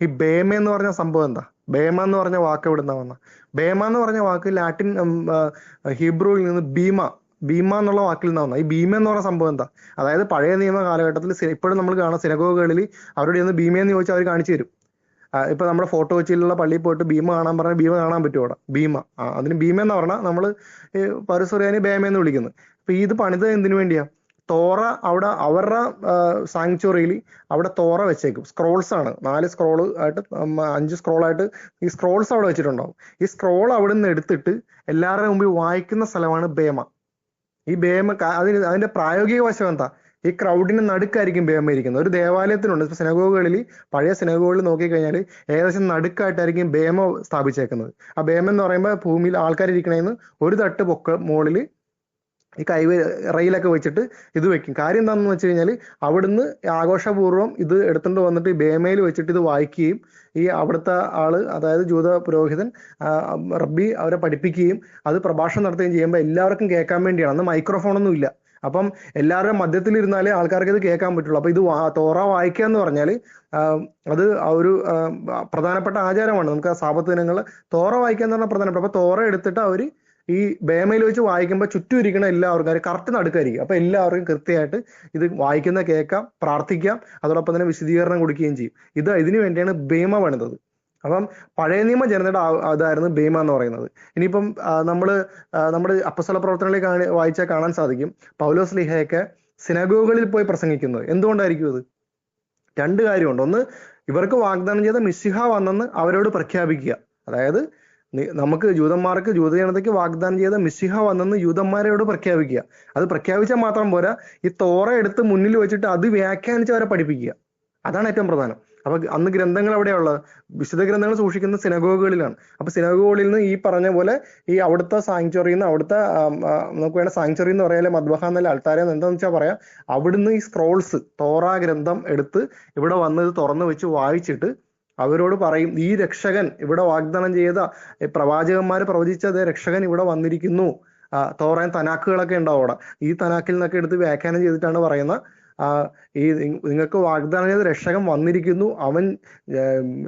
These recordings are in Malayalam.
ഈ ബേമ എന്ന് പറഞ്ഞ സംഭവം എന്താ? ബേമ എന്ന് പറഞ്ഞ വാക്ക് എവിടുന്ന വന്ന? ബേമ എന്ന് പറഞ്ഞ വാക്ക് ലാറ്റിൻ ഹീബ്രുവിൽ നിന്ന് ഭീമ ഭീമ എന്നുള്ള വാക്കിൽ നിന്ന് വന്ന. ഈ ഭീമ എന്ന് പറഞ്ഞ സംഭവം എന്താ? അതായത് പഴയ നിയമ കാലഘട്ടത്തിൽ ഇപ്പോഴും നമ്മൾ കാണുന്ന സിനഗോഗുകളിൽ ഒന്ന് ഭീമ എന്ന് ചോദിച്ചാൽ അവർ കാണിച്ചു തരും. ഇപ്പൊ നമ്മുടെ ഫോട്ടോ കൊച്ചിയിലുള്ള പള്ളിയിൽ പോയിട്ട് ഭീമ കാണാൻ പറഞ്ഞാൽ ഭീമ കാണാൻ പറ്റും അവിടെ? ഭീമ. അതിന് ഭീമ എന്ന് പറഞ്ഞാൽ നമ്മൾ പരസുറിയാനി ബേമ എന്ന് വിളിക്കുന്നത് അപ്പൊ ഇത് പണിത് എന്തിനു വേണ്ടിയാ? തോറ അവിടെ അവരുടെ സാങ്ച്വറിയിൽ അവിടെ തോറ വെച്ചേക്കും. സ്ക്രോൾസ് ആണ്. നാല് സ്ക്രോൾ ആയിട്ട് അഞ്ച് സ്ക്രോൾ ആയിട്ട് ഈ സ്ക്രോൾസ് അവിടെ വെച്ചിട്ടുണ്ടാവും. ഈ സ്ക്രോൾ അവിടെ നിന്ന് എടുത്തിട്ട് എല്ലാവരുടെ മുമ്പിൽ വായിക്കുന്ന സ്ഥലമാണ് ബേമ. ഈ ബേമ അതിന് അതിന്റെ പ്രായോഗിക വശം എന്താ? ഈ ക്രൗഡിന് നടുക്കായിരിക്കും ബേമ ഇരിക്കുന്നത്. ഒരു ദേവാലയത്തിനുണ്ട്. ഇപ്പൊ സിനഗോഗുകളിൽ പഴയ സിനഗോഗുകളിൽ നോക്കിക്കഴിഞ്ഞാൽ ഏകദേശം നടുക്കായിട്ടായിരിക്കും ബേമ സ്ഥാപിച്ചേക്കുന്നത്. ആ ബേമ എന്ന് പറയുമ്പോൾ ഭൂമിയിൽ ആൾക്കാർ ഇരിക്കണേന്ന് ഒരു തട്ട് പൊക്ക മുകളിൽ ഈ കൈ റെയിലൊക്കെ വെച്ചിട്ട് ഇത് വെക്കും. കാര്യം എന്താണെന്ന് വെച്ച് കഴിഞ്ഞാൽ അവിടുന്ന് ആഘോഷപൂർവം ഇത് എടുത്തുകൊണ്ട് വന്നിട്ട് ബേമയിൽ വെച്ചിട്ട് ഇത് വായിക്കുകയും ഈ അവിടുത്തെ ആൾ അതായത് ജൂത പുരോഹിതൻ റബ്ബി അവരെ പഠിപ്പിക്കുകയും അത് പ്രഭാഷണം നടത്തുകയും ചെയ്യുമ്പോൾ എല്ലാവർക്കും കേൾക്കാൻ വേണ്ടിയാണ്. അന്ന് മൈക്രോഫോൺ ഒന്നും ഇല്ല. അപ്പം എല്ലാവരുടെ മധ്യത്തിൽ ഇരുന്നാലേ ആൾക്കാർക്ക് ഇത് കേൾക്കാൻ പറ്റുള്ളൂ. അപ്പൊ ഇത് തോറ വായിക്കുക എന്ന് പറഞ്ഞാൽ അത് ഒരു പ്രധാനപ്പെട്ട ആചാരമാണ്. നമുക്ക് ആ സാപത്ത് ദിനങ്ങൾ തോറ വായിക്കുക എന്ന് പറഞ്ഞാൽ പ്രധാനപ്പെട്ട. അപ്പൊ തോറ എടുത്തിട്ട് അവർ ഈ ബേമയിൽ വെച്ച് വായിക്കുമ്പോൾ ചുറ്റും ഇരിക്കുന്ന എല്ലാവർക്കും കറക്റ്റ് നടുക്കായിരിക്കും. അപ്പൊ എല്ലാവർക്കും കൃത്യമായിട്ട് ഇത് വായിക്കുന്ന കേൾക്കാം പ്രാർത്ഥിക്കാം അതോടൊപ്പം തന്നെ വിശദീകരണം കൊടുക്കുകയും ചെയ്യും. ഇത് ഇതിനു വേണ്ടിയാണ് ബേമ പണിതത്. അപ്പം പഴയ നിയമ ജനതയുടെ അതായിരുന്നു ഭീമ എന്ന് പറയുന്നത്. ഇനിയിപ്പം നമ്മൾ നമ്മുടെ അപ്പസ്വല പ്രവർത്തനങ്ങളിൽ കാണി വായിച്ചാൽ കാണാൻ സാധിക്കും. പൗലോസ് ലിഹയൊക്കെ സിനഗോകളിൽ പോയി പ്രസംഗിക്കുന്നത്. എന്തുകൊണ്ടായിരിക്കും അത് രണ്ട് കാര്യമുണ്ട്. ഒന്ന് ഇവർക്ക് വാഗ്ദാനം ചെയ്ത മിസ്സിഹ വന്നെന്ന് അവരോട് പ്രഖ്യാപിക്കുക. അതായത് നമുക്ക് ജൂതന്മാർക്ക് ജൂതജനതയ്ക്ക് വാഗ്ദാനം ചെയ്ത മിസ്സിഹ വന്നെന്ന് ജൂതന്മാരോട് പ്രഖ്യാപിക്കുക. അത് പ്രഖ്യാപിച്ചാൽ മാത്രം പോരാ ഈ തോറ എടുത്ത് മുന്നിൽ വെച്ചിട്ട് അത് വ്യാഖ്യാനിച്ച് അവരെ പഠിപ്പിക്കുക. അതാണ് ഏറ്റവും പ്രധാനം. അപ്പൊ അന്ന് ഗ്രന്ഥങ്ങൾ എവിടെയുള്ളത് വിശുദ്ധ ഗ്രന്ഥങ്ങൾ സൂക്ഷിക്കുന്ന സിനഗോഗുകളിലാണ്. അപ്പൊ സിനഗോഗുകളിൽ നിന്ന് ഈ പറഞ്ഞ പോലെ ഈ അവിടുത്തെ സാങ്ച്വറിയിൽ നിന്ന് അവിടുത്തെ നമുക്ക് വേണ്ട സാങ്ച്വറി എന്ന് പറയാൻ മദ്ബഹ എന്നല്ല അൾത്താര എന്താണെന്ന് വെച്ചാൽ പറയാം അവിടുന്ന് ഈ സ്ക്രോൾസ് തോറ ഗ്രന്ഥം എടുത്ത് ഇവിടെ വന്ന് തുറന്നു വെച്ച് വായിച്ചിട്ട് അവരോട് പറയും ഈ രക്ഷകൻ ഇവിടെ വാഗ്ദാനം ചെയ്ത പ്രവാചകന്മാർ പ്രവചിച്ചത് രക്ഷകൻ ഇവിടെ വന്നിരിക്കുന്നു. തോറാൻ തനാക്കുകളൊക്കെ ഉണ്ടാവും അവിടെ. ഈ തനാക്കിൽ നിന്നൊക്കെ എടുത്ത് വ്യാഖ്യാനം ചെയ്തിട്ടാണ് പറയുന്ന ആ, ഈ നിങ്ങൾക്ക് വാഗ്ദാനം ചെയ്ത രക്ഷകൻ വന്നിരിക്കുന്നു. അവൻ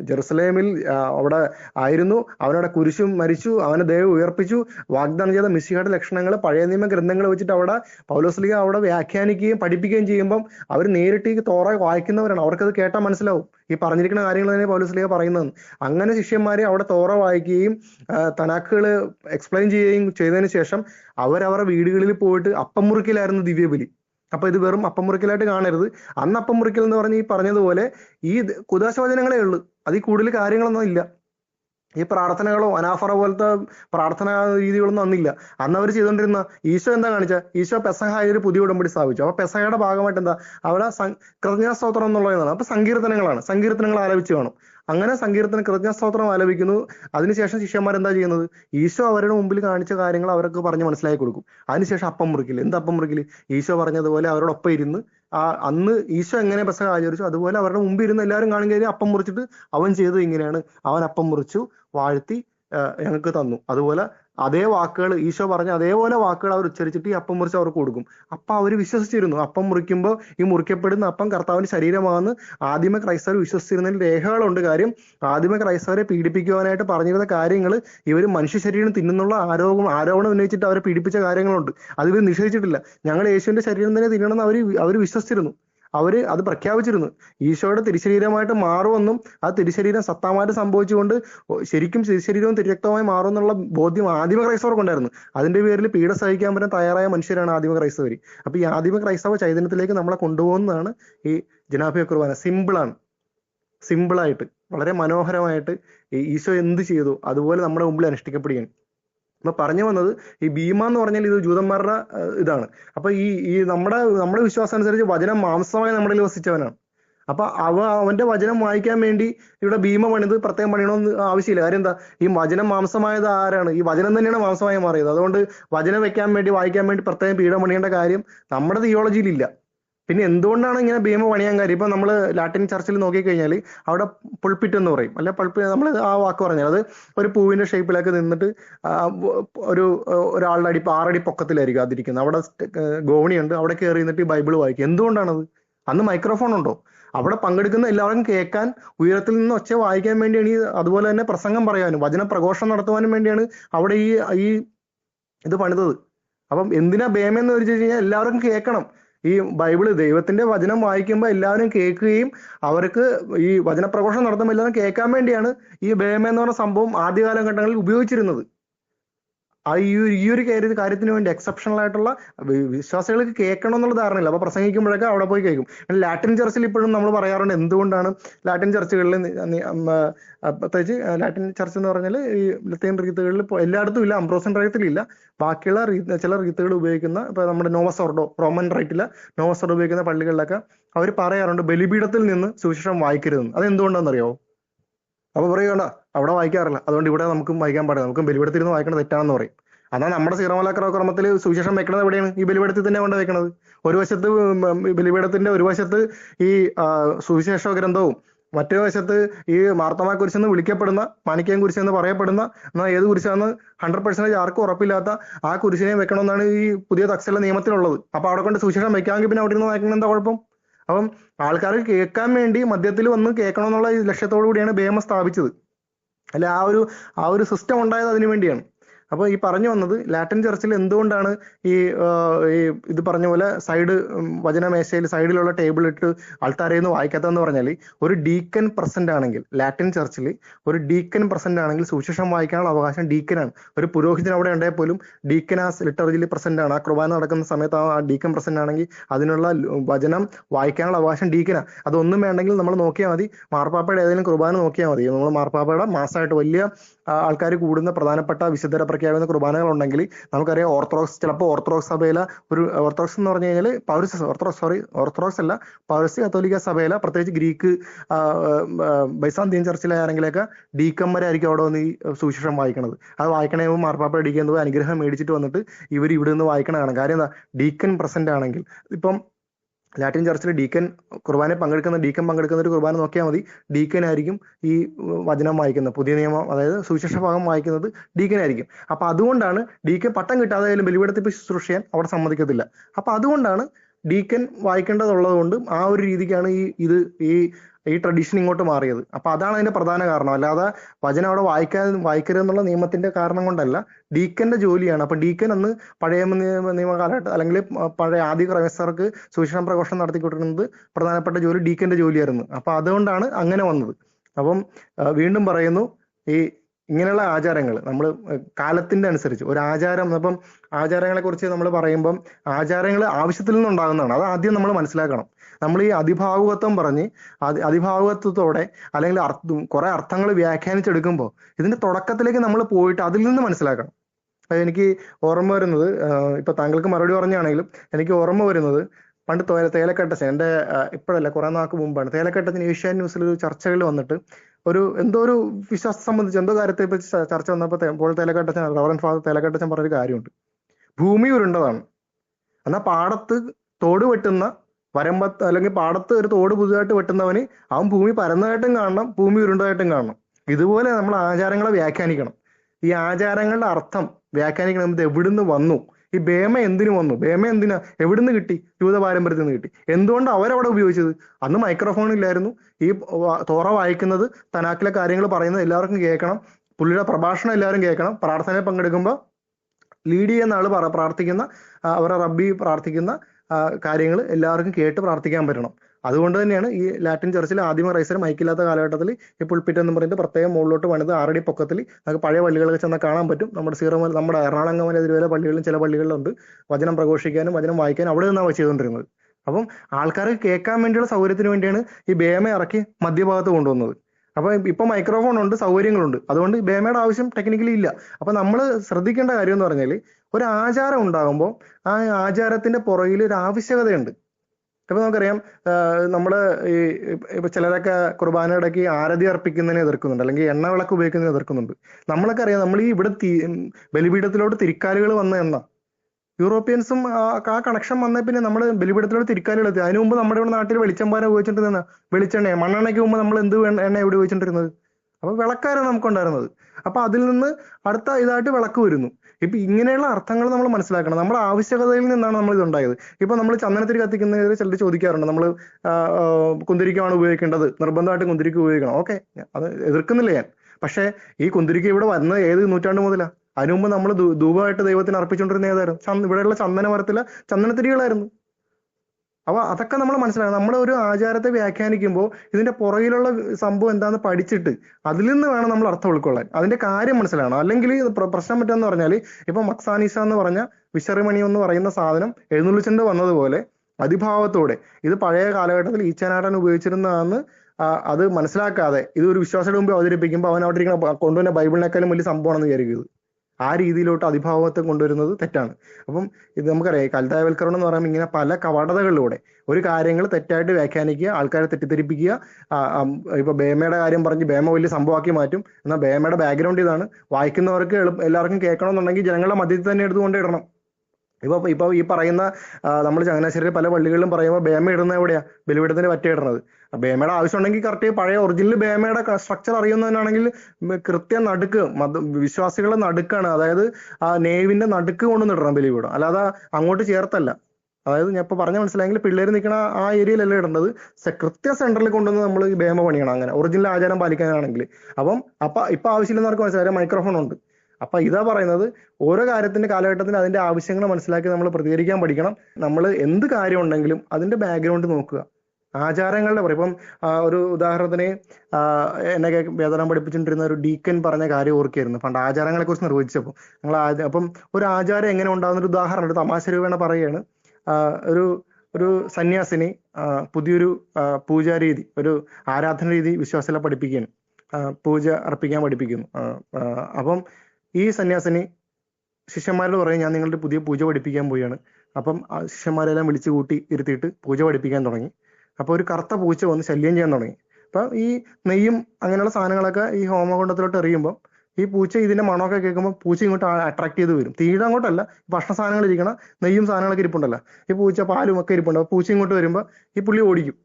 ജെറുസലേമിൽ അവിടെ ആയിരുന്നു. അവനവിടെ കുരിശും മരിച്ചു. അവനെ ദൈവം ഉയർപ്പിച്ചു. വാഗ്ദാനം ചെയ്ത മിസ്സിയുടെ ലക്ഷണങ്ങൾ പഴയ നിയമ ഗ്രന്ഥങ്ങൾ വെച്ചിട്ട് അവിടെ പൗലോസ്ലിക അവിടെ വ്യാഖ്യാനിക്കുകയും പഠിപ്പിക്കുകയും ചെയ്യുമ്പം അവർ നേരിട്ട് ഈ തോറ വായിക്കുന്നവരാണ്. അവർക്കത് കേട്ടാൽ മനസ്സിലാവും. ഈ പറഞ്ഞിരിക്കുന്ന കാര്യങ്ങൾ തന്നെ പൗലോസ്ലിക പറയുന്നത് അങ്ങനെ ശിഷ്യന്മാരെ അവിടെ തോറ വായിക്കുകയും തനാക്കുകൾ എക്സ്പ്ലെയിൻ ചെയ്യുകയും ചെയ്തതിന് ശേഷം അവരവരുടെ വീടുകളിൽ പോയിട്ട് അപ്പം മുറുക്കിലായിരുന്നു ദിവ്യബലി. അപ്പൊ ഇത് വെറും അപ്പം മുറിക്കലായിട്ട് കാണരുത്. അന്ന് അപ്പം മുറിക്കൽ എന്ന് പറഞ്ഞ് ഈ പറഞ്ഞതുപോലെ ഈ കുദാശവചനങ്ങളേ ഉള്ളൂ. അതിൽ കൂടുതൽ കാര്യങ്ങളൊന്നും ഇല്ല. ഈ പ്രാർത്ഥനകളോ അനാഫറ പോലത്തെ പ്രാർത്ഥന രീതികളൊന്നും അന്നില്ല. അന്ന് അവർ ചെയ്തുകൊണ്ടിരുന്ന ഈശോ എന്താ കാണിച്ച? ഈശോ പെസഹായ ഒരു പുതിയ ഉടമ്പടി സ്ഥാപിച്ചു. അപ്പൊ പെസഹയുടെ ഭാഗമായിട്ട് എന്താ? അവിടെ കൃതജ്ഞാസ്തോത്രം എന്നുള്ളതാണ്. അപ്പൊ സങ്കീർത്തനങ്ങളാണ്. സങ്കീർത്തനങ്ങൾ ആലപിച്ചു കാണും. അങ്ങനെ സങ്കീർത്തനം കൃതജ്ഞസ്തോത്രം ആലപിക്കുന്നു. അതിനുശേഷം ശിഷ്യന്മാർ എന്താ ചെയ്യുന്നത്? ഈശോ അവരുടെ മുമ്പിൽ കാണിച്ച കാര്യങ്ങൾ അവർക്ക് പറഞ്ഞ് മനസ്സിലാക്കി കൊടുക്കും. അതിനുശേഷം അപ്പം മുറിക്കില്ല എന്ത് അപ്പം മുറിക്കില്ല ഈശോ പറഞ്ഞതുപോലെ അവരോടൊപ്പം ഇരുന്ന് ആ അന്ന് ഈശോ എങ്ങനെ പെസഹ ആചരിച്ചു അതുപോലെ അവരുടെ മുമ്പിൽ ഇരുന്ന് എല്ലാവരും കാണും കഴിഞ്ഞാൽ അപ്പം മുറിച്ചിട്ട് അവൻ ചെയ്തത് ഇങ്ങനെയാണ്. അവൻ അപ്പം മുറിച്ചു വാഴ്ത്തി ഞങ്ങൾക്ക് തന്നു. അതുപോലെ അതേ വാക്കുകൾ ഈശോ പറഞ്ഞ അതേപോലെ വാക്കുകൾ അവർ ഉച്ചരിച്ചിട്ട് ഈ അപ്പം മുറിച്ച് അവർക്ക് കൊടുക്കും. അപ്പൊ അവർ വിശ്വസിച്ചിരുന്നു. അപ്പം മുറിക്കുമ്പോൾ ഈ മുറിക്കപ്പെടുന്ന അപ്പം കർത്താവിന്റെ ശരീരമാണെന്ന് ആദിമ ക്രൈസ്തവർ വിശ്വസിച്ചിരുന്നതിൽ രേഖകളുണ്ട്. കാര്യം ആദിമ ക്രൈസ്തവരെ പീഡിപ്പിക്കുവാനായിട്ട് പറഞ്ഞിരുന്ന കാര്യങ്ങൾ ഇവർ മനുഷ്യ ശരീരം തിന്നുന്നുള്ള ആരോപണം ആരോപണം ഉന്നയിച്ചിട്ട് അവരെ പീഡിപ്പിച്ച കാര്യങ്ങളുണ്ട്. അത് ഇവർ നിഷേധിച്ചിട്ടില്ല. ഞങ്ങൾ യേശുവിന്റെ ശരീരം തന്നെ തിന്നണമെന്ന് അവർ അവർ വിശ്വസിച്ചിരുന്നു. അവർ അത് പ്രഖ്യാപിച്ചിരുന്നു. ഈശോയുടെ തിരുശരീരമായിട്ട് മാറുമെന്നും ആ തിരുശരീരം സത്താമായിട്ട് സംഭവിച്ചുകൊണ്ട് ശരിക്കും തിരുശരീരവും തിരുരക്തവുമായി മാറുമെന്നുള്ള ബോധ്യം ആദിമ ക്രൈസ്തവർക്കുണ്ടായിരുന്നു അതിന്റെ പേരിൽ പീഡ സഹിക്കാൻ പറ്റാൻ തയ്യാറായ മനുഷ്യരാണ് ആദിമ ക്രൈസ്തവർ അപ്പൊ ഈ ആദിമ ക്രൈസ്തവ ചൈതന്യത്തിലേക്ക് നമ്മളെ കൊണ്ടുപോകുന്നതാണ് ഈ ജനാഭിയ കുർബാന. സിമ്പിളാണ്. സിമ്പിളായിട്ട് വളരെ മനോഹരമായിട്ട് ഈശോ എന്ത് ചെയ്തു? അതുപോലെ നമ്മുടെ മുമ്പിൽ അനുഷ്ഠിക്കപ്പെടുകയാണ്. അപ്പൊ പറഞ്ഞു വന്നത് ഈ ഭീമ എന്ന് പറഞ്ഞാൽ ഇത് ജൂതന്മാരുടെ ഇതാണ്. അപ്പൊ ഈ ഈ നമ്മുടെ നമ്മുടെ വിശ്വാസം അനുസരിച്ച് വചനം മാംസമായി നമ്മുടെ വസിച്ചവനാണ്. അപ്പൊ അവ അവന്റെ വചനം വായിക്കാൻ വേണ്ടി ഇവിടെ ഭീമ പണിത് പ്രത്യേകം പണിയണമെന്ന് ആവശ്യമില്ല. കാര്യം എന്താ? ഈ വചനം മാംസമായത് ആരാണ്? ഈ വചനം തന്നെയാണ് മാംസമായി മാറിയത്. അതുകൊണ്ട് വചനം വെക്കാൻ വേണ്ടി വായിക്കാൻ വേണ്ടി പ്രത്യേകം പീഠം പണിയേണ്ട കാര്യം നമ്മുടെ തിയോളജിയിലില്ല പിന്നെ എന്തുകൊണ്ടാണ് ഇങ്ങനെ ഭീമ പണിയാൻ കാര്യം ഇപ്പൊ നമ്മൾ ലാറ്റിൻ ചർച്ചിൽ നോക്കിക്കഴിഞ്ഞാൽ അവിടെ പുൾപ്പിറ്റ് എന്ന് പറയും. അല്ലെ പൾപ്പ് നമ്മൾ ആ വാക്ക് പറഞ്ഞാൽ അത് ഒരു പൂവിന്റെ ഷേപ്പിലൊക്കെ നിന്നിട്ട് ഒരു ഒരാളുടെ അടി ആറടി പൊക്കത്തിലായിരിക്കും അതിരിക്കുന്നത്. അവിടെ ഗോവണിയുണ്ട്. അവിടെ കയറി നിന്നിട്ട് ബൈബിൾ വായിക്കും. എന്തുകൊണ്ടാണത്? അന്ന് മൈക്രോഫോൺ ഉണ്ടോ? അവിടെ പങ്കെടുക്കുന്ന എല്ലാവർക്കും കേൾക്കാൻ ഉയരത്തിൽ നിന്ന് ഒച്ച വായിക്കാൻ വേണ്ടിയാണ് ഈ അതുപോലെ തന്നെ പ്രസംഗം പറയാനും വചന പ്രഘോഷണം നടത്തുവാനും വേണ്ടിയാണ് അവിടെ ഈ ഈ ഇത് പണിതത്. അപ്പം എന്തിനാ ഭേമെന്ന് ചോദിച്ചു കഴിഞ്ഞാൽ എല്ലാവർക്കും കേൾക്കണം. ഈ ബൈബിൾ ദൈവത്തിന്റെ വചനം വായിക്കുമ്പോൾ എല്ലാവരും കേൾക്കുകയും അവർക്ക് ഈ വചനപ്രഘോഷണം നടത്തുമ്പോൾ എല്ലാവരും കേൾക്കാൻ വേണ്ടിയാണ് ഈ ബേമ എന്ന് പറഞ്ഞ സംഭവം ആദ്യ കാലഘട്ടങ്ങളിൽ ഉപയോഗിച്ചിരുന്നത്. ആ ഈ ഒരു ഈ കാര്യത്തിന് വേണ്ടി എക്സെപ്ഷണൽ ആയിട്ടുള്ള വിശ്വാസികൾക്ക് കേൾക്കണം എന്നുള്ള ധാരണയില്ല. അപ്പൊ പ്രസംഗിക്കുമ്പോഴൊക്കെ അവിടെ പോയി കേൾക്കും. ലാറ്റിൻ ചർച്ചിൽ ഇപ്പോഴും നമ്മൾ പറയാറുണ്ട് എന്തുകൊണ്ടാണ് ലാറ്റിൻ ചർച്ചുകളിൽ പ്രത്യേകിച്ച് ലാറ്റിൻ ചർച്ച് എന്ന് പറഞ്ഞാൽ ഈ ലത്തീൻ റീത്തുകളിൽ എല്ലായിടത്തും ഇല്ല. അംബ്രോസൻ റൈത്തിലില്ല ബാക്കിയുള്ള ചില റീത്തുകൾ ഉപയോഗിക്കുന്ന ഇപ്പൊ നമ്മുടെ നോവസോർഡോ റോമൻ റൈറ്റില്ല നോവസോർഡോ ഉപയോഗിക്കുന്ന പള്ളികളിലൊക്കെ അവർ പറയാറുണ്ട് ബലിപീഠത്തിൽ നിന്ന് സുവിശേഷം വായിക്കരുതെന്ന്. അത് അറിയാവോ അപ്പൊ പറയുകണ്ട അവിടെ വായിക്കാറില്ല. അതുകൊണ്ട് ഇവിടെ നമുക്കും വായിക്കാൻ പാടില്ല. നമുക്കും ബലിപീഠത്തിരുന്ന് വായിക്കേണ്ട തെറ്റാണെന്ന് പറയും. അതാണ് നമ്മുടെ സീറമലക്ര ക്രമത്തിൽ സുവിശേഷം വെക്കണത് എവിടെയാണ്? ഈ ബലിപീഠത്തിൽ തന്നെ കൊണ്ട് വെക്കണത്. ഒരു വശത്ത് ബലിപടത്തിന്റെ ഒരു വശത്ത് ഈ സുവിശേഷ ഗ്രന്ഥവും മറ്റേ വശത്ത് ഈ മാർത്തമാ കുരിശെന്ന് വിളിക്കപ്പെടുന്ന മാണിക്യം കുരിശ് എന്ന് പറയപ്പെടുന്ന എന്നാൽ ഏത് കുരിശാന്ന് ഹൺഡ്രഡ് പെർസെന്റേജ് ആർക്കും ഉറപ്പില്ലാത്ത ആ കുരിശിനെ വെക്കണമെന്നാണ് ഈ പുതിയ തക്സല നിയമത്തിലുള്ളത്. അപ്പൊ അവിടെ കൊണ്ട് സുവിശേഷം വെക്കാമെങ്കിൽ പിന്നെ അവിടെ നിന്ന് വായിക്കണം എന്താ കുഴപ്പം? അപ്പം ആൾക്കാർക്ക് കേൾക്കാൻ വേണ്ടി മധ്യത്തിൽ വന്ന് കേൾക്കണം എന്നുള്ള ഈ ലക്ഷ്യത്തോടു കൂടിയാണ് ബേമ സ്ഥാപിച്ചത്. അല്ല ആ ഒരു ആ ഒരു സിസ്റ്റം ഉണ്ടായത് അതിനു വേണ്ടിയാണ്. അപ്പൊ ഈ പറഞ്ഞു വന്നത് ലാറ്റിൻ ചർച്ചിൽ എന്തുകൊണ്ടാണ് ഈ ഇത് പറഞ്ഞ പോലെ സൈഡ് വചനമേശയിൽ സൈഡിലുള്ള ടേബിൾ ഇട്ട് ആൾക്കാരെ നിന്ന് വായിക്കാത്തതെന്ന് പറഞ്ഞാൽ ഒരു ഡീക്കൻ പ്രസന്റ് ആണെങ്കിൽ ലാറ്റിൻ ചർച്ചിൽ ഒരു ഡീക്കൻ പ്രസന്റ് ആണെങ്കിൽ സുവിശേഷം വായിക്കാനുള്ള അവകാശം ഡീക്കനാണ് ഒരു പുരോഹിതൻ അവിടെ ഉണ്ടെങ്കിൽ പോലും ഡീക്കൻ ആ ലിറ്ററജിയിൽ പ്രസന്റ് ആണ്. ആ കുർബാന നടക്കുന്ന സമയത്ത് ആ ഡീക്കൻ പ്രസന്റ് ആണെങ്കിൽ അതിനുള്ള വചനം വായിക്കാനുള്ള അവകാശം ഡീക്കനാണ് അതൊന്നും വേണ്ടെങ്കിൽ നമ്മൾ നോക്കിയാൽ മതി. മാർപ്പാപ്പയുടെ ഏതെങ്കിലും കുർബാന നോക്കിയാൽ മതി. നമ്മൾ മാർപ്പാപ്പയുടെ മാസമായിട്ട് വലിയ ആൾക്കാർ കൂടുന്ന പ്രധാനപ്പെട്ട വിശുദ്ധരെ പ്രഖ്യാപിക്കുന്ന കുർബാനകൾ ഉണ്ടെങ്കിൽ നമുക്കറിയാം ഓർത്തഡോക്സ് ചിലപ്പോൾ ഓർത്തഡോക്സ് സഭയിലെ ഒരു ഓർത്തഡോക്സ് എന്ന് പറഞ്ഞു കഴിഞ്ഞാൽ പൗരസ് ഓർത്തഡോക്സ് സോറി ഓർത്തഡോക്സ് അല്ല പൗരസ് കത്തോലിക്ക സഭയിലെ പ്രത്യേകിച്ച് ഗ്രീക്ക് ബൈസാന്തീൻ ചർച്ചിലെ ആരെങ്കിലൊക്കെ ഡീക്കന്മാരായിരിക്കും അവിടെ വന്ന് ഈ സുവിശേഷം വായിക്കണത്. അത് വായിക്കണേ മാർപ്പാപ്പ പോയി അനുഗ്രഹം മേടിച്ചിട്ട് വന്നിട്ട് ഇവർ ഇവിടെ നിന്ന് വായിക്കണതാണ്. കാര്യം എന്താ ഡീക്കൻ പ്രസന്റ് ആണെങ്കിൽ ഇപ്പം ലാറ്റിൻ ചർച്ചിൽ ഡീക്കൻ കുർബാന പങ്കെടുക്കുന്ന ഡീക്കൻ പങ്കെടുക്കുന്ന ഒരു കുർബാന നോക്കിയാൽ മതി. ഡീക്കൻ ആയിരിക്കും ഈ വചനം വായിക്കുന്നത്. പുതിയ നിയമം അതായത് സുവിശേഷ ഭാഗം വായിക്കുന്നത് ഡീക്കൻ ആയിരിക്കും അപ്പൊ അതുകൊണ്ടാണ് ഡീക്കൻ പട്ടം കിട്ടാതെ ആയാലും ബലിപീഠത്തിൽ ശുശ്രൂഷ ചെയ്യാൻ അവിടെ സമ്മതിക്കത്തില്ല. അപ്പൊ അതുകൊണ്ടാണ് ഡീക്കൻ വായിക്കേണ്ടതുള്ളത് കൊണ്ട് ആ ഒരു രീതിക്കാണ് ഈ ഇത് ഈ ഈ ട്രഡീഷൻ ഇങ്ങോട്ട് മാറിയത്. അപ്പൊ അതാണ് അതിന്റെ പ്രധാന കാരണം. അല്ലാതെ വചനം അവിടെ വായിക്കാൻ വായിക്കരുതെന്നുള്ള നിയമത്തിന്റെ കാരണം കൊണ്ടല്ല. ഡീക്കന്റെ ജോലിയാണ്. അപ്പൊ ഡീക്കൻ അന്ന് പഴയ നിയമ നിയമ കാലഘട്ടം അല്ലെങ്കിൽ പഴയ ആദ്യ ക്രൈസ്തവർക്ക് സുവിശേഷം പ്രഘോഷണം നടത്തിക്കൊണ്ടിരുന്നത് പ്രധാനപ്പെട്ട ജോലി ഡീക്കന്റെ ജോലിയായിരുന്നു. അപ്പൊ അതുകൊണ്ടാണ് അങ്ങനെ വന്നത്. അപ്പം വീണ്ടും പറയുന്നു ഈ ഇങ്ങനെയുള്ള ആചാരങ്ങൾ നമ്മൾ കാലത്തിന്റെ അനുസരിച്ച്. ഒരു ആചാരം ഇപ്പം ആചാരങ്ങളെ കുറിച്ച് നമ്മൾ പറയുമ്പം ആചാരങ്ങൾ ആവശ്യത്തിൽ നിന്നുണ്ടാകുന്നതാണ്. അത് ആദ്യം നമ്മൾ മനസ്സിലാക്കണം. നമ്മൾ ഈ അതിഭാഗവത്വം പറഞ്ഞ് അതി അതിഭാഗവത്വത്തോടെ അല്ലെങ്കിൽ അർത്ഥം കുറെ അർത്ഥങ്ങൾ വ്യാഖ്യാനിച്ചെടുക്കുമ്പോൾ ഇതിന്റെ തുടക്കത്തിലേക്ക് നമ്മൾ പോയിട്ട് അതിൽ നിന്ന് മനസ്സിലാക്കണം. എനിക്ക് ഓർമ്മ വരുന്നത് ഇപ്പൊ താങ്കൾക്ക് മറുപടി പറഞ്ഞാണെങ്കിലും എനിക്ക് ഓർമ്മ വരുന്നത് പണ്ട് തേ- തേലക്കട്ടച്ചൻ ആഹ് ഇപ്പോഴല്ല കുറെ നാൾക്ക് മുമ്പാണ്. തേലക്കട്ടച്ചൻ ഏഷ്യാൻ ന്യൂസിൽ ഒരു ചർച്ചകളിൽ വന്നിട്ട് ഒരു എന്തോ ഒരു വിശ്വാസം സംബന്ധിച്ച് എന്തോ കാര്യത്തെ പറ്റി ചർച്ച വന്നപ്പോൾ ഇപ്പോൾ തേലക്കട്ടച്ചൻ റവറൻ ഫാദർ തേലക്കട്ടച്ചൻ പറഞ്ഞൊരു കാര്യമുണ്ട്. ഭൂമി ഉരുണ്ടതാണ്. എന്നാൽ പാടത്ത് തോട് വെട്ടുന്ന വരമ്പത്ത് അല്ലെങ്കിൽ പാടത്ത് ഒരു തോട് പുതുതായിട്ട് വെട്ടുന്നവന് അവൻ ഭൂമി പരന്നതായിട്ടും കാണണം ഭൂമി ഉരുണ്ടതായിട്ടും കാണണം. ഇതുപോലെ നമ്മൾ ആചാരങ്ങളെ വ്യാഖ്യാനിക്കണം. ഈ ആചാരങ്ങളുടെ അർത്ഥം വ്യാഖ്യാനിക്കണം ഇത് എവിടുന്ന് വന്നു? ഈ ഭേമ എന്തിനു വന്നു? ഭേമ എന്തിനാ? എവിടുന്ന് കിട്ടി? ജൂത പാരമ്പര്യത്തിൽ നിന്ന് കിട്ടി. എന്തുകൊണ്ട് അവരവിടെ ഉപയോഗിച്ചത്? അന്ന് മൈക്രോഫോൺ ഇല്ലായിരുന്നു. ഈ തോറ വായിക്കുന്നത് തനാക്കിലെ കാര്യങ്ങൾ പറയുന്നത് എല്ലാവർക്കും കേൾക്കണം. പുള്ളിയുടെ പ്രഭാഷണം എല്ലാവരും കേൾക്കണം. പ്രാർത്ഥനയിൽ പങ്കെടുക്കുമ്പോൾ ലീഡ് ചെയ്യുന്ന ആൾ പ്രാർത്ഥിക്കുന്ന അവരുടെ റബ്ബി പ്രാർത്ഥിക്കുന്ന കാര്യങ്ങൾ എല്ലാവർക്കും കേട്ട് പ്രാർത്ഥിക്കാൻ പറ്റണം. അതുകൊണ്ട് തന്നെയാണ് ഈ ലാറ്റിൻ ചർച്ചിൽ ആദ്യമ റൈസർ മൈക്കില്ലാത്ത കാലഘട്ടത്തിൽ ഈ പുൾപ്പിറ്റ് എന്ന് പറയുന്നത് പ്രത്യേകം മുകളിലോട്ട് പണിത് ആറടി പൊക്കത്തിൽ നമുക്ക് പഴയ പള്ളികളൊക്കെ ചെന്ന് കാണാൻ പറ്റും. നമ്മുടെ സീറോ നമ്മുടെ എറണാകുളം തിരുവല്ല പള്ളികളിലും ചില പള്ളികളിലുണ്ട്. വചനം പ്രഘോഷിക്കാനും വചനം വായിക്കാനും അവിടെ നിന്നാണ് ചെയ്തുകൊണ്ടിരുന്നത്. അപ്പം ആൾക്കാർക്ക് കേൾക്കാൻ വേണ്ടിയുള്ള സൗകര്യത്തിന് വേണ്ടിയാണ് ഈ ബേമ ഇറക്കി മധ്യഭാഗത്ത് കൊണ്ടുവന്നത്. അപ്പൊ ഇപ്പൊ മൈക്രോഫോൺ ഉണ്ട് സൗകര്യങ്ങളുണ്ട്. അതുകൊണ്ട് ബേമയുടെ ആവശ്യം ടെക്നിക്കലി ഇല്ല. അപ്പൊ നമ്മൾ ശ്രദ്ധിക്കേണ്ട കാര്യം എന്ന് പറഞ്ഞാൽ ഒരു ആചാരം ഉണ്ടാകുമ്പോൾ ആ ആചാരത്തിന്റെ പുറകിൽ ഒരു ആവശ്യകതയുണ്ട്. ഇപ്പൊ നമുക്കറിയാം നമ്മൾ ഈ ഇപ്പൊ ചിലരൊക്കെ കുർബാന ഇടയ്ക്ക് ആരതി അർപ്പിക്കുന്നതിനെ എതിർക്കുന്നുണ്ട് അല്ലെങ്കിൽ എണ്ണ വിളക്ക് ഉപയോഗിക്കുന്നതിനെ എതിർക്കുന്നുണ്ട്. നമ്മളൊക്കെ അറിയാം നമ്മൾ ഈ ഇവിടെ ബലിപീഠത്തിലോട്ട് തിരിക്കാലുകൾ വന്ന എണ്ണ. യൂറോപ്യൻസും ആ കണക്ഷൻ വന്നേ പിന്നെ നമ്മൾ ബലിപീഠത്തിലോട്ട് തിരിക്കാലുകൾ എത്തി. അതിനു മുമ്പ് നമ്മുടെ ഇവിടെ നാട്ടിൽ വെളിച്ചമ്പാന ഉപയോഗിച്ചിട്ടിരുന്ന വെളിച്ചെണ്ണ. മണ്ണെണ്ണയ്ക്ക് മുമ്പ് നമ്മൾ എന്ത് എണ്ണ എവിടെ ഉപയോഗിച്ചിട്ടിരുന്നത്? അപ്പൊ വിളക്കാരാണ് നമുക്കുണ്ടായിരുന്നത്. അപ്പൊ അതിൽ നിന്ന് അടുത്ത ഇതായിട്ട് വിളക്ക് വരുന്നു. ഇപ്പൊ ഇങ്ങനെയുള്ള അർത്ഥങ്ങൾ നമ്മൾ മനസ്സിലാക്കണം. നമ്മുടെ ആവശ്യകതയിൽ നിന്നാണ് നമ്മൾ ഇത് ഉണ്ടായത് ഇപ്പൊ നമ്മൾ ചന്ദനത്തിരി കത്തിക്കുന്നതിൽ ചിലർ ചോദിക്കാറുണ്ട്. നമ്മൾ കുന്തിരിക്കമാണ് ഉപയോഗിക്കേണ്ടത്. നിർബന്ധമായിട്ട് കുന്തിരിക്ക ഉപയോഗിക്കണം. ഓക്കെ. അത് എതിർക്കുന്നില്ല ഞാൻ. പക്ഷേ ഈ കുന്തിരിക്ക ഇവിടെ വരുന്നത് ഏത് നൂറ്റാണ്ട് മുതലാണ് അതിനു മുമ്പ് നമ്മൾ ധൂപമായിട്ട് ദൈവത്തിന് അർപ്പിച്ചുകൊണ്ടിരുന്ന ഏതായിരുന്നു? ഇവിടെയുള്ള ചന്ദന മരത്തിലെ ചന്ദനത്തിരികളായിരുന്നു. അപ്പൊ അതൊക്കെ നമ്മൾ മനസ്സിലാക്കണം. നമ്മൾ ഒരു ആചാരത്തെ വ്യാഖ്യാനിക്കുമ്പോൾ ഇതിന്റെ പുറകിലുള്ള സംഭവം എന്താണെന്ന് പഠിച്ചിട്ട് അതിൽ നിന്ന് വേണം നമ്മൾ അർത്ഥം ഉൾക്കൊള്ളാൻ. അതിന്റെ കാര്യം മനസ്സിലാകണം അല്ലെങ്കിൽ പ്രശ്നം പറ്റുമെന്ന് പറഞ്ഞാൽ ഇപ്പൊ മക്സാനിസ എന്ന് പറഞ്ഞ വിശറിമണി എന്ന് പറയുന്ന സാധനം എഴുന്നള്ളിച്ചുണ്ട് വന്നതുപോലെ അതിഭാവത്തോടെ ഇത് പഴയ കാലഘട്ടത്തിൽ ഈച്ചനാടൻ ഉപയോഗിച്ചിരുന്നതെന്ന് അത് മനസ്സിലാക്കാതെ ഇത് ഒരു വിശ്വാസയുടെ മുമ്പ് അവതരിപ്പിക്കുമ്പോൾ അവൻ അവിടെ ഇരിക്കുന്ന കൊണ്ടുവന്ന ബൈബിളിനേക്കാളും വലിയ സംഭവമാണെന്ന് വിചാരിക്കുന്നത് ആ രീതിയിലോട്ട് അതിഭാവത്തെ കൊണ്ടുവരുന്നത് തെറ്റാണ്. അപ്പം ഇത് നമുക്കറിയാം കലതായവൽക്കരണം എന്ന് പറയുമ്പോൾ ഇങ്ങനെ പല കവടതകളിലൂടെ ഒരു കാര്യങ്ങൾ തെറ്റായിട്ട് വ്യാഖ്യാനിക്കുക ആൾക്കാരെ തെറ്റിദ്ധരിപ്പിക്കുക ഇപ്പൊ ബേമയുടെ കാര്യം പറഞ്ഞ് ബേമ വലിയ സംഭവമാക്കി മാറ്റും എന്നാൽ ബേമയുടെ ബാക്ക്ഗ്രൗണ്ട് ഇതാണ്. വായിക്കുന്നവർക്ക് എല്ലാവർക്കും കേൾക്കണമെന്നുണ്ടെങ്കിൽ ജനങ്ങളുടെ മധ്യത്തിൽ തന്നെ എടുത്തുകൊണ്ട് ഇടണം. ഇപ്പൊ ഇപ്പൊ ഈ പറയുന്ന നമ്മൾ ചങ്ങനാശ്ശേരി പല പള്ളികളിലും പറയുമ്പോൾ ബേമ ഇടുന്നത് എവിടെയാ? ബലിപീഠത്തിന് പറ്റ ഇടുന്നത്. ബേമയുടെ ആവശ്യം ഉണ്ടെങ്കിൽ കറക്റ്റ് പഴയ ഒറിജിനൽ ബേമയുടെ സ്ട്രക്ചർ അറിയുന്നതിനാണെങ്കിൽ കൃത്യം നടുക്ക് മത വിശ്വാസികളുടെ നടുക്കാണ്. അതായത് ആ നേവിന്റെ നടുക്ക് കൊണ്ടുവന്നിടണം ബലിപീഠം. അല്ലാതെ അങ്ങോട്ട് ചേർത്തല്ല. അതായത് ഞാൻ ഇപ്പൊ പറഞ്ഞ മനസ്സിലായെങ്കിൽ പിള്ളേർ നിൽക്കുന്ന ആ ഏരിയയിലല്ല ഇടേണ്ടത്. കൃത്യ സെന്ററിൽ കൊണ്ടുവന്ന് നമ്മൾ ബേമ പണിയണം അങ്ങനെ. ഒറിജിനൽ ആചാരം പാലിക്കാനാണെങ്കിൽ. അപ്പം അപ്പൊ ഇപ്പൊ ആവശ്യമില്ലെന്നവർക്ക് മനസ്സിലായി മൈക്രോഫോൺ ഉണ്ട് അപ്പൊ ഇതാ പറയുന്നത് ഓരോ കാര്യത്തിന്റെ കാലഘട്ടത്തിൽ അതിന്റെ ആവശ്യങ്ങൾ മനസ്സിലാക്കി നമ്മൾ പ്രതികരിക്കാൻ പഠിക്കണം. നമ്മൾ എന്ത് കാര്യം ഉണ്ടെങ്കിലും അതിന്റെ ബാക്ക്ഗ്രൗണ്ട് നോക്കുക. ആചാരങ്ങളുടെ പറയും ഇപ്പം ഒരു ഉദാഹരണത്തിന് എന്നെ വേദനം പഠിപ്പിച്ചുകൊണ്ടിരുന്ന ഒരു ഡീക്കൻ പറഞ്ഞ കാര്യം ഓർക്കായിരുന്നു പണ്ട് ആചാരങ്ങളെ കുറിച്ച് നിർവചിച്ചപ്പോൾ ഞങ്ങൾ അപ്പം ഒരു ആചാരം എങ്ങനെ ഉണ്ടാകുന്ന ഒരു ഉദാഹരണം ഒരു തമാശ രൂപേണ പറയുകയാണ്. ഒരു ഒരു സന്യാസിനി പുതിയൊരു പൂജാരീതി ഒരു ആരാധന രീതി വിശ്വാസികളെ പഠിപ്പിക്കുകയാണ്. പൂജ അർപ്പിക്കാൻ പഠിപ്പിക്കുന്നു. അപ്പം ഈ സന്യാസിനി ശിഷ്യന്മാരോട് പറയും ഞാൻ നിങ്ങളുടെ പുതിയ പൂജ പഠിപ്പിക്കാൻ പോവുകയാണ്. അപ്പം ശിഷ്യന്മാരെല്ലാം വിളിച്ചു കൂട്ടി ഇരുത്തിയിട്ട് പൂജ പഠിപ്പിക്കാൻ തുടങ്ങി. അപ്പൊ ഒരു കറുത്ത പൂച്ച വന്ന് ശല്യം ചെയ്യാൻ തുടങ്ങി. അപ്പൊ ഈ നെയ്യും അങ്ങനെയുള്ള സാധനങ്ങളൊക്കെ ഈ ഹോമകുണ്ടത്തിലോട്ട് എറിയുമ്പോൾ ഈ പൂച്ച ഇതിന്റെ മണമൊക്കെ കേൾക്കുമ്പോൾ പൂച്ച ഇങ്ങോട്ട് അട്രാക്ട് ചെയ്ത് വരും. തീരെ അങ്ങോട്ടല്ല ഭക്ഷണ സാധനങ്ങൾ ഇരിക്കണം നെയ്യും സാധനങ്ങളൊക്കെ ഇരിപ്പുണ്ടല്ലോ. ഈ പൂച്ച പാലും ഒക്കെ ഇരിപ്പുണ്ട്. പൂച്ച ഇങ്ങോട്ട് വരുമ്പോൾ ഈ പുള്ളി ഓടിക്കും.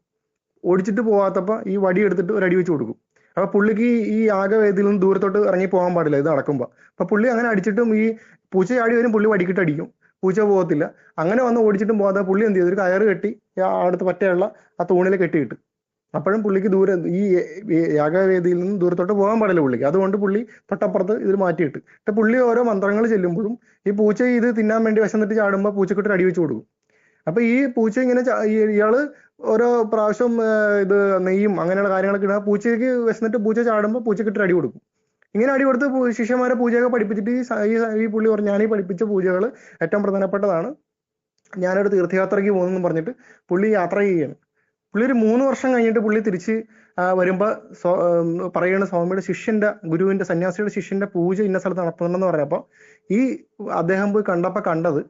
ഓടിച്ചിട്ട് പോവാത്തപ്പോ ഈ വടി എടുത്തിട്ട് ഒരു അടി വെച്ച് കൊടുക്കും. അപ്പൊ പുള്ളിക്ക് ഈ- ആകവേദിയിൽ നിന്ന് ദൂരത്തോട്ട് ഇറങ്ങി പോകാൻ പാടില്ല ഇത് നടക്കുമ്പോ. അപ്പൊ പുള്ളി അങ്ങനെ അടിച്ചിട്ടും ഈ പൂച്ച ചാടി വരും പുള്ളി വടിക്കിട്ട് അടിക്കും. പൂച്ച പോകത്തില്ല. അങ്ങനെ വന്ന് ഓടിച്ചിട്ടും പോകാതെ പുള്ളി എന്ത് ചെയ്തു? ഒരു കയറ് കെട്ടി അടുത്ത് പറ്റയുള്ള ആ തൂണിൽ കെട്ടിയിട്ട്. അപ്പോഴും പുള്ളിക്ക് ദൂരെ ഈ യാഗവേദിയിൽ നിന്ന് ദൂരത്തോട്ട് പോകാൻ പാടില്ല പുള്ളിക്ക്. അതുകൊണ്ട് പുള്ളി തൊട്ടപ്പുറത്ത് ഇത് മാറ്റിയിട്ട്. എന്നിട്ട് പുള്ളി ഓരോ മന്ത്രങ്ങൾ ചെല്ലുമ്പോഴും ഈ പൂച്ച ഇത് തിന്നാൻ വേണ്ടി വിശന്നിട്ട് ചാടുമ്പോൾ പൂച്ചക്കിട്ട് അടി വെച്ച് കൊടുക്കും. അപ്പൊ ഈ പൂച്ച ഇങ്ങനെ ഇയാൾ ഓരോ പ്രാവശ്യം ഇത് നെയ്യും അങ്ങനെയുള്ള കാര്യങ്ങളൊക്കെ ഇടുക പൂച്ചയ്ക്ക് വിശന്നിട്ട് പൂച്ച ചാടുമ്പോൾ പൂച്ചക്കിട്ട് അടി കൊടുക്കും. ഇങ്ങനെ അടി കൊടുത്ത് ശിഷ്യന്മാരെ പൂജയൊക്കെ പഠിപ്പിച്ചിട്ട് ഈ ഈ പുള്ളി പറഞ്ഞു ഞാൻ ഈ പഠിപ്പിച്ച പൂജകൾ ഏറ്റവും പ്രധാനപ്പെട്ടതാണ്. ഞാനൊരു തീർത്ഥയാത്രയ്ക്ക് പോകുന്നെന്ന് പറഞ്ഞിട്ട് പുള്ളി യാത്ര ചെയ്യുകയാണ്. പുള്ളി ഒരു മൂന്ന് വർഷം കഴിഞ്ഞിട്ട് പുള്ളി തിരിച്ച് വരുമ്പോൾ വരുമ്പോ സ്വ- ഉം, സ്വാമിയുടെ ശിഷ്യന്റെ ഗുരുവിന്റെ സന്യാസിയുടെ ശിഷ്യന്റെ പൂജ ഇന്ന സ്ഥലത്ത് നടത്തുന്നുണ്ടെന്ന് പറഞ്ഞപ്പോ ഈ അദ്ദേഹം പോയി കണ്ടപ്പോൾ കണ്ടത്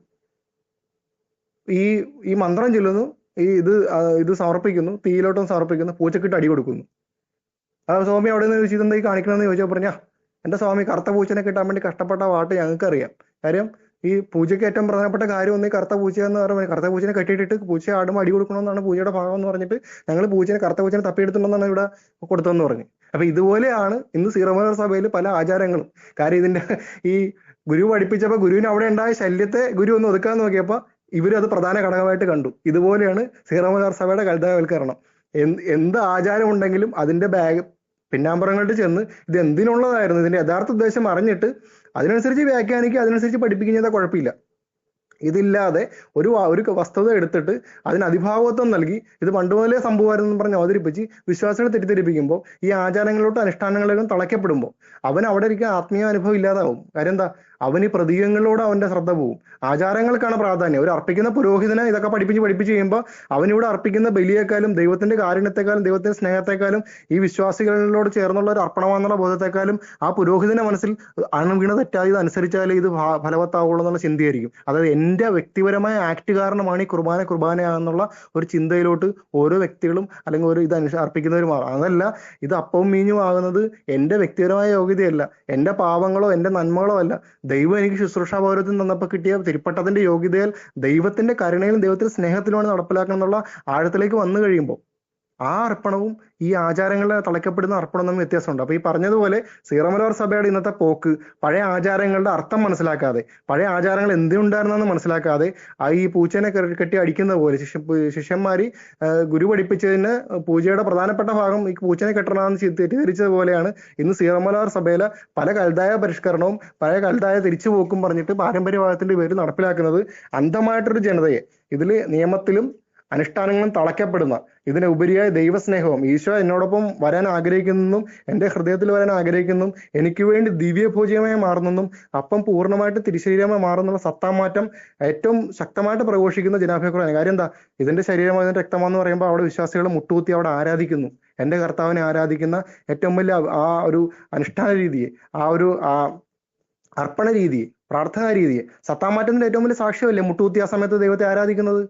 ഈ ഈ മന്ത്രം ചൊല്ലുന്നു ഈ ഇത് ഇത് സമർപ്പിക്കുന്നു തീയിലോട്ടും സമർപ്പിക്കുന്നു പൂച്ചക്കിട്ട് അടി കൊടുക്കുന്നു. ആ സ്വാമി അവിടെ നിന്ന് ചോദിച്ചു ഇതെന്താ ഈ കാണിക്കണമെന്ന് ചോദിച്ചാൽ പറഞ്ഞാ എന്റെ സ്വാമി കറുത്ത പൂച്ചനെ കിട്ടാൻ വേണ്ടി കഷ്ടപ്പെട്ട വാട്ട് ഞങ്ങൾക്ക് അറിയാം കാര്യം ഈ പൂജയ്ക്ക് ഏറ്റവും പ്രധാനപ്പെട്ട കാര്യം ഒന്ന് കറുത്ത പൂച്ച എന്ന് പറയുമ്പോൾ കറുത്ത പൂച്ചനെ കെട്ടിയിട്ടിട്ട് പൂച്ച ആടുമ്പോൾ അടി കൊടുക്കണമെന്നാണ് പൂജയുടെ ഭാഗം എന്ന് പറഞ്ഞിട്ട് ഞങ്ങൾ പൂച്ചനെ കറുത്ത പൂച്ചനെ തപ്പിയെടുത്തുണ്ടെന്നാണ് ഇവിടെ കൊടുത്തതെന്ന് പറഞ്ഞു. അപ്പൊ ഇതുപോലെയാണ് ഇന്ന് സീറോമലർ സഭയിൽ പല ആചാരങ്ങളും. കാര്യം ഇതിന്റെ ഈ ഗുരു പഠിപ്പിച്ചപ്പോ ഗുരുവിന് അവിടെ ഉണ്ടായ ശല്യത്തെ ഗുരു ഒന്ന് ഒതുക്കാൻ നോക്കിയപ്പോ ഇവർ അത് പ്രധാന ഘടകമായിട്ട് കണ്ടു. ഇതുപോലെയാണ് സീറോമലർ സഭയുടെ കലിതാവൽക്കരണം എന്ത് ആചാരം ഉണ്ടെങ്കിലും അതിന്റെ ബാഗ് പിന്നാമ്പുറങ്ങളിട്ട് ചെന്ന് ഇത് എന്തിനുള്ളതായിരുന്നു? ഇതിന്റെ യഥാർത്ഥ ഉദ്ദേശം അറിഞ്ഞിട്ട് അതിനനുസരിച്ച് വ്യാഖ്യാനിക്കുക അതിനനുസരിച്ച് പഠിപ്പിക്കുന്ന കുഴപ്പമില്ല. ഇതില്ലാതെ ഒരു ഒരു വസ്തുത എടുത്തിട്ട് അതിന് അതിഭാവത്വം നൽകി ഇത് പണ്ട് മുതലേ സംഭവമായിരുന്നു പറഞ്ഞ് അവതരിപ്പിച്ച് വിശ്വാസികളെ തെറ്റിദ്ധരിപ്പിക്കുമ്പോൾ ഈ ആചാരങ്ങളിലോട്ടും അനുഷ്ഠാനങ്ങളിലും തളയ്ക്കപ്പെടുമ്പോൾ അവൻ അവിടെ ഇരിക്കാൻ ആത്മീയ അനുഭവം ഇല്ലാതാവും. കാര്യം എന്താ? അവൻ ഈ പ്രതീകങ്ങളിലൂടെ അവന്റെ ശ്രദ്ധ പോവും. ആചാരങ്ങൾക്കാണ് പ്രാധാന്യം. ഒരു അർപ്പിക്കുന്ന പുരോഹിതനെ ഇതൊക്കെ പഠിപ്പിച്ച് പഠിപ്പിച്ച് കഴിയുമ്പോൾ അവനിവിടെ അർപ്പിക്കുന്ന ബലിയേക്കാളും ദൈവത്തിന്റെ കാരുണ്യത്തെക്കാളും ദൈവത്തിന്റെ സ്നേഹത്തെക്കാളും ഈ വിശ്വാസികളോട് ചേർന്നുള്ള ഒരു അർപ്പണമാണെന്നുള്ള ബോധത്തെക്കാളും ആ പുരോഹിതന്റെ മനസ്സിൽ അണുവീണ തെറ്റാതെ ഇത് അനുസരിച്ചാലേ ഇത് ഫലവത്താവുള്ളൂ എന്നുള്ള ചിന്തയായിരിക്കും. അതായത് എന്റെ വ്യക്തിപരമായ ആക്ട് കാരണമാണ് ഈ കുർബാന കുർബാനയാണെന്നുള്ള ഒരു ചിന്തയിലോട്ട് ഓരോ വ്യക്തികളും അല്ലെങ്കിൽ ഒരു ഇത് അർപ്പിക്കുന്നവരും മാറും. അതല്ല ഇത് അപ്പവും മീഞ്ഞും ആകുന്നത് എന്റെ വ്യക്തിപരമായ യോഗ്യതയല്ല. എന്റെ പാവങ്ങളോ എന്റെ നന്മകളോ അല്ല. ദൈവം എനിക്ക് ശുശ്രൂഷാ പൗരത്വം തന്നപ്പോൾ കിട്ടിയ തിരുപ്പട്ടത്തിന്റെ യോഗ്യതയിൽ ദൈവത്തിന്റെ കരുണയിലും ദൈവത്തിന്റെ സ്നേഹത്തിലുമാണ് നടപ്പിലാക്കണം എന്നുള്ള ആഴത്തിലേക്ക് വന്നു കഴിയുമ്പോൾ ആ അർപ്പണവും ഈ ആചാരങ്ങളെ തളയ്ക്കപ്പെടുന്ന അർപ്പണം തമ്മിൽ വ്യത്യാസമുണ്ട്. അപ്പൊ ഈ പറഞ്ഞതുപോലെ സീറമലോർ സഭയുടെ ഇന്നത്തെ പോക്ക് പഴയ ആചാരങ്ങളുടെ അർത്ഥം മനസ്സിലാക്കാതെ പഴയ ആചാരങ്ങൾ എന്തുണ്ടായിരുന്നെന്ന് മനസ്സിലാക്കാതെ ആ ഈ പൂച്ചനെ കെട്ടി അടിക്കുന്ന പോലെ ശിഷ്യ ശിഷ്യന്മാര് ഗുരു പഠിപ്പിച്ചതിന് പൂജയുടെ പ്രധാനപ്പെട്ട ഭാഗം ഈ പൂച്ചനെ കെട്ടണമെന്ന് തെറ്റിദ്ധരിച്ചത് പോലെയാണ് ഇന്ന് സീറമലോർ സഭയിലെ പല കൽതായ പരിഷ്കരണവും പഴയ കൽതായ തിരിച്ചുപോക്കും പറഞ്ഞിട്ട് പാരമ്പര്യവാദത്തിന്റെ പേര് നടപ്പിലാക്കുന്നത് അന്ധമായിട്ടൊരു ജനതയെ. ഇതിൽ നിയമത്തിലും അനുഷ്ഠാനങ്ങളും തളയ്ക്കപ്പെടുന്ന ഇതിനെ ഉപരിയായ ദൈവസ്നേഹവും ഈശോ എന്നോടൊപ്പം വരാൻ ആഗ്രഹിക്കുന്നതും എന്റെ ഹൃദയത്തിൽ വരാൻ ആഗ്രഹിക്കുന്നതും എനിക്ക് വേണ്ടി ദിവ്യഭോജ്യമായി മാറുന്നതും അപ്പം പൂർണമായിട്ട് തിരിശരീരമായി മാറുന്നുള്ള സത്താമാറ്റം ഏറ്റവും ശക്തമായിട്ട് പ്രഘോഷിക്കുന്ന ജനാഭിപ്രായം കാര്യം എന്താ? ഇതിന്റെ ശരീരമാകുന്ന രക്തമാന്ന് പറയുമ്പോൾ അവിടെ വിശ്വാസികൾ മുട്ടുകുത്തി അവിടെ ആരാധിക്കുന്നു. എന്റെ കർത്താവിനെ ആരാധിക്കുന്ന ഏറ്റവും വലിയ ആ ഒരു അനുഷ്ഠാന രീതിയെ ആ ഒരു ആ അർപ്പണ രീതിയെ പ്രാർത്ഥനാ രീതിയെ സത്താമാറ്റത്തിന്റെ ഏറ്റവും വലിയ സാക്ഷ്യമല്ലേ മുട്ടുകുത്തി ആ സമയത്ത് ദൈവത്തെ ആരാധിക്കുന്നത്?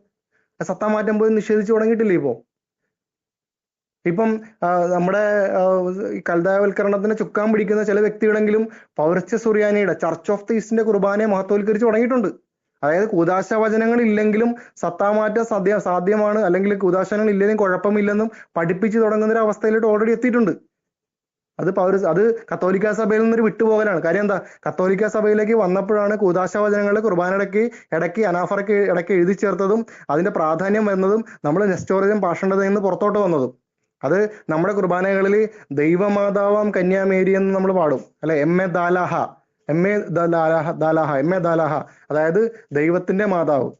സത്താമാറ്റം പോയി നിഷേധിച്ചു തുടങ്ങിയിട്ടില്ലേ ഇപ്പോ? ഇപ്പം നമ്മുടെ കലതാവൽക്കരണത്തിന് ചുക്കാൻ പിടിക്കുന്ന ചില വ്യക്തികളെങ്കിലും പൗരസ്ത്യ സുറിയാനിയുടെ ചർച്ച് ഓഫ് ദ ഈസ്റ്റിന്റെ കുർബാനയെ മഹത്വവൽക്കരിച്ച് തുടങ്ങിയിട്ടുണ്ട്. അതായത് കൂതാശ വചനങ്ങൾ ഇല്ലെങ്കിലും സത്താമാറ്റം സാധ്യ സാധ്യമാണ്. അല്ലെങ്കിൽ കൂതാശനങ്ങൾ ഇല്ലെങ്കിലും കുഴപ്പമില്ലെന്നും പഠിപ്പിച്ചു തുടങ്ങുന്ന ഒരു അവസ്ഥയിലോട്ട് ഓൾറെഡി എത്തിയിട്ടുണ്ട്. അത് പൗര അത് കത്തോലിക്ക സഭയിൽ നിന്നൊരു വിട്ടുപോകലാണ്. കാര്യം എന്താ? കത്തോലിക്ക സഭയിലേക്ക് വന്നപ്പോഴാണ് കൂതാശ വചനങ്ങൾ കുർബാനയിടയ്ക്ക് ഇടയ്ക്ക് അനാഫറയ്ക്ക് ഇടയ്ക്ക് എഴുതി ചേർത്തതും അതിന്റെ പ്രാധാന്യം വരുന്നതും നമ്മൾ നെസ്റ്റോറിയം പാഷണ്ടതയിൽ നിന്ന് പുറത്തോട്ട് വന്നതും. അത് നമ്മുടെ കുർബാനകളിൽ ദൈവമാതാവാം കന്യാമേരി എന്ന് നമ്മൾ പാടും. അല്ലെ? എം എ ദാലാഹ. എം എ ദാലാഹ ദാലാഹ എം എ ദാലാഹ. അതായത് ദൈവത്തിന്റെ മാതാവ്.